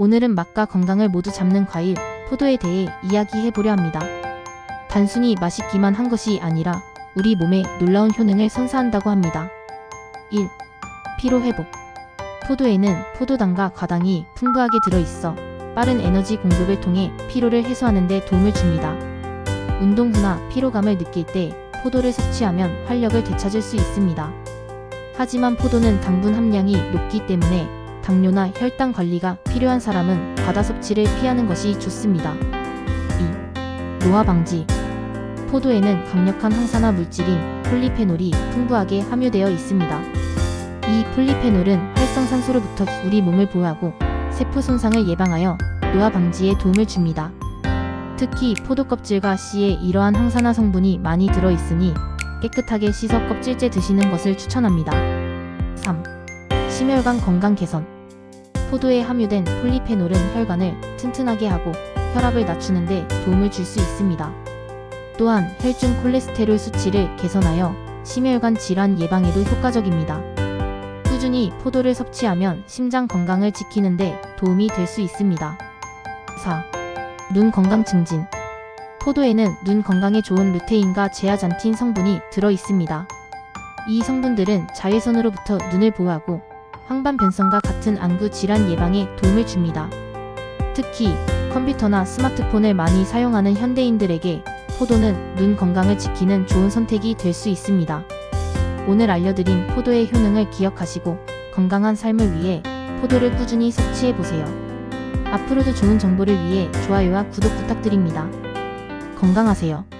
오늘은 맛과 건강을 모두 잡는 과일, 포도에 대해 이야기해 보려 합니다. 단순히 맛있기만 한 것이 아니라 우리 몸에 놀라운 효능을 선사한다고 합니다. 1. 피로 회복. 포도에는 포도당과 과당이 풍부하게 들어있어 빠른 에너지 공급을 통해 피로를 해소하는 데 도움을 줍니다. 운동 후나 피로감을 느낄 때 포도를 섭취하면 활력을 되찾을 수 있습니다. 하지만 포도는 당분 함량이 높기 때문에 당뇨나 혈당 관리가 필요한 사람은 과다 섭취를 피하는 것이 좋습니다. 2. 노화 방지. 포도에는 강력한 항산화 물질인 폴리페놀이 풍부하게 함유되어 있습니다. 이 폴리페놀은 활성산소로부터 우리 몸을 보호하고 세포 손상을 예방하여 노화 방지에 도움을 줍니다. 특히 포도 껍질과 씨에 이러한 항산화 성분이 많이 들어 있으니 깨끗하게 씻어 껍질째 드시는 것을 추천합니다. 3. 심혈관 건강 개선. 포도에 함유된 폴리페놀은 혈관을 튼튼하게 하고 혈압을 낮추는데 도움을 줄 수 있습니다. 또한 혈중 콜레스테롤 수치를 개선하여 심혈관 질환 예방에도 효과적입니다. 꾸준히 포도를 섭취하면 심장 건강을 지키는데 도움이 될 수 있습니다. 4. 눈 건강 증진. 포도에는 눈 건강에 좋은 루테인과 제아잔틴 성분이 들어 있습니다. 이 성분들은 자외선으로부터 눈을 보호하고 황반 변성과 같은 안구 질환 예방에 도움을 줍니다. 특히 컴퓨터나 스마트폰을 많이 사용하는 현대인들에게 포도는 눈 건강을 지키는 좋은 선택이 될 수 있습니다. 오늘 알려드린 포도의 효능을 기억하시고 건강한 삶을 위해 포도를 꾸준히 섭취해 보세요. 앞으로도 좋은 정보를 위해 좋아요와 구독 부탁드립니다. 건강하세요.